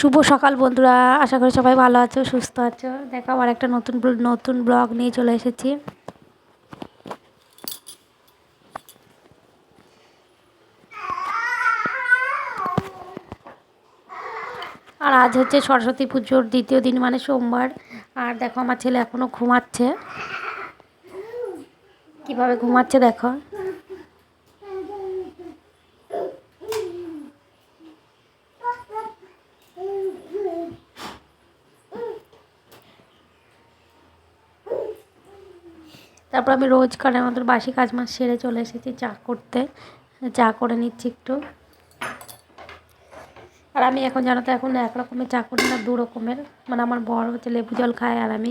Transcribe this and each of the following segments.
শুভ সকাল বন্ধুরা, আশা করি সবাই ভালো আছো, সুস্থ আছো। দেখো, আবার একটা নতুন নতুন ব্লগ নিয়ে চলে এসেছি। আর আজ হচ্ছে সরস্বতী পুজোর দ্বিতীয় দিন মানে সোমবার। আর দেখো, আমার ছেলে এখনও ঘুমাচ্ছে। কীভাবে ঘুমাচ্ছে, দেখো। তারপর আমি রোজকারের মতো বাসি কাজ মাছ সেরে চলে এসেছি চা করতে। চা করে নিচ্ছি একটু। আর আমি এখন জানো তো এখন এক রকমের চা করি না দু রকমের। মানে আমার বড় হচ্ছে লেবু জল খায় আর আমি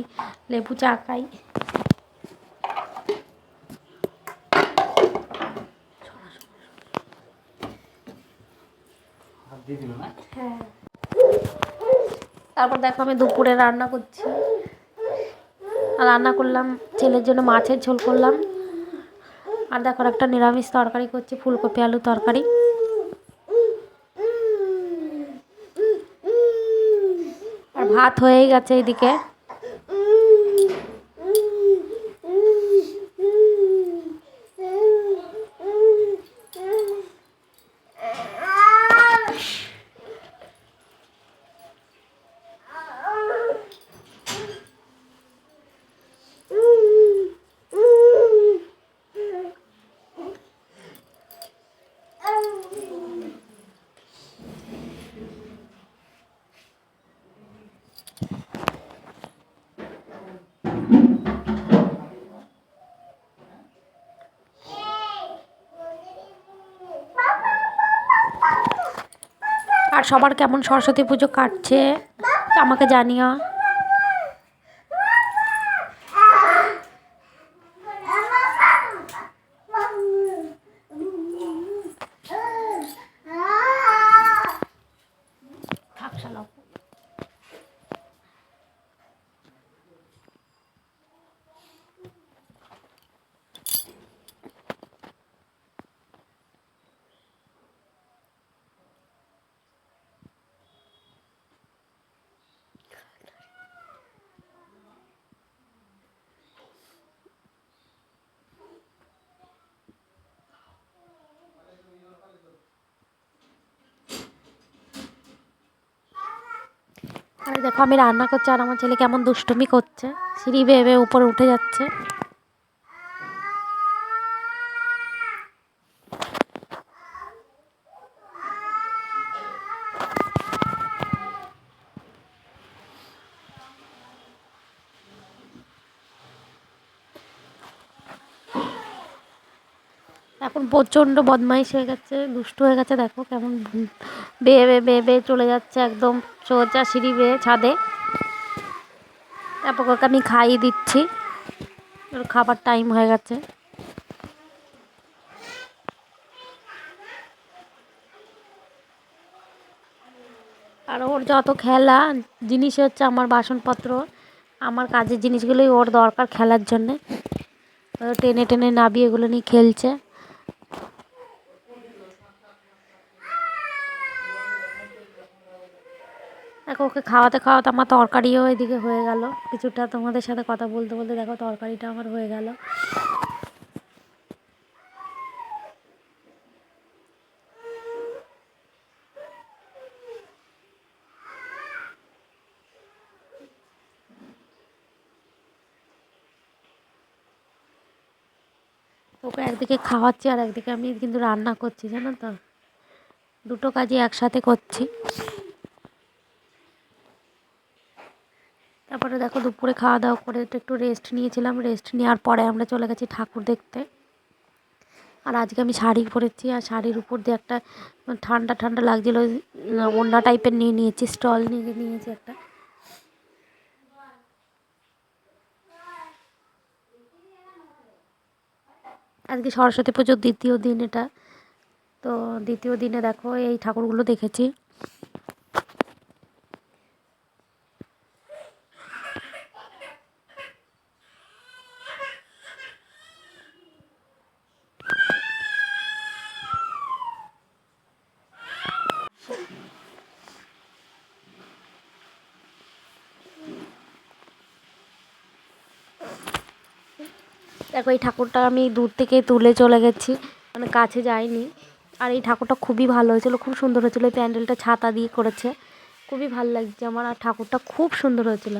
লেবু চা খাই। হ্যাঁ। তারপর দেখো আমি দুপুরে রান্না করছি। রান্না করলাম, ছেলের জন্য মাছের ঝোল করলাম। আর দেখো, একটা নিরামিষ তরকারি করছি, ফুলকপি, আলু তরকারি। আর ভাত হয়েই গেছে এইদিকে। আর সবার কেমন সরস্বতী পুজো কাটছে আমাকে জানিও থাক শালা। আর দেখো, আমি রান্না করছি আর আমার ছেলে কেমন দুষ্টুমি করছে। সিঁড়ি বেয়ে বেয়ে উপরে উঠে যাচ্ছে। এখন প্রচণ্ড বদমাইশ হয়ে গেছে, দুষ্টু হয়ে গেছে, দেখো কেমন বেয়ে বেয়ে বেয়ে বেয়ে চলে যাচ্ছে একদম সোজা সিঁড়ি বেয়ে ছাদে। তারপর ওকে আমি খাইয়ে দিচ্ছি। ওর খাবার টাইম হয়ে গেছে। আর ওর যত খেলা, জিনিস হচ্ছে আমার বাসনপত্র, আমার কাজের জিনিসগুলোই ওর দরকার খেলার জন্যে। টেনে টেনে নাবিয়ে এগুলো নিয়ে খেলছে। দেখো, ওকে খাওয়াতে খাওয়াতে আমার তরকারিও এদিকে হয়ে গেল। কিছুটা তোমাদের সাথে কথা বলতে বলতে দেখো, তরকারিটা আমার হয়ে গেল। ওকে একদিকে খাওয়াচ্ছি আর একদিকে আমি কিন্তু রান্না করছি, জানো তো? দুটো কাজই একসাথে করছি। তারপরে দেখো দুপুরে খাওয়া দাওয়া করে একটু রেস্ট নিয়েছিলাম। রেস্ট নেওয়ার পরে আমরা চলে গেছি ঠাকুর দেখতে। আর আজকে আমি শাড়ি পরেছি আর শাড়ির উপর দিয়ে একটা ঠান্ডা ঠান্ডা লাগছিল। ওড়না টাইপের নিয়ে নিয়েছি স্টল নিয়ে নিয়েছি একটা। আজকে সরস্বতী পুজোর দ্বিতীয় দিন এটা। তো দ্বিতীয় দিনে দেখো এই ঠাকুরগুলো দেখেছি। দেখো, এই ঠাকুরটা আমি দূর থেকে তুলে চলে গেছি। মানে কাছে যাইনি। আর এই ঠাকুরটা খুবই ভালো হয়েছিল, খুব সুন্দর হয়েছিলো। এই প্যান্ডেলটা ছাতা দিয়ে করেছে। খুবই ভালো লাগছে আমার। আর ঠাকুরটা খুব সুন্দর হয়েছিল।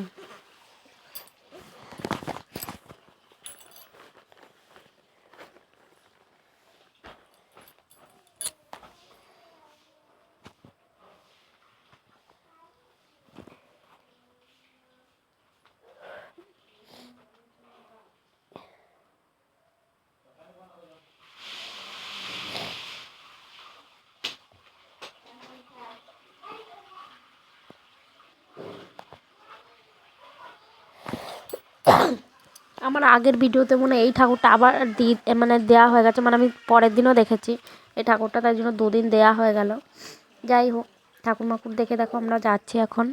আমার আগের ভিডিওতে মনে এই ঠাকুরটা আবার দি মানে দেওয়া হয়ে গেছে। মানে আমি পরের দিনও দেখেছি এই ঠাকুরটা, তাই জন্য দুদিন দেওয়া হয়ে গেল। যাই হোক ঠাকুর মাকুর দেখে দেখো, আমরা যাচ্ছি এখন।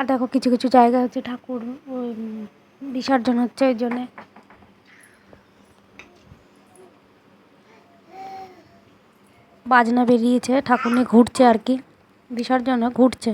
আর দেখো কিছু কিছু জায়গা হচ্ছে ঠাকুর বিসর্জন হচ্ছে ওই জন্যে। বাজনা বেরিয়েছে, ঠাকুর নিয়ে ঘুরছে আর কি। বিসর্জনে ঘুরছে।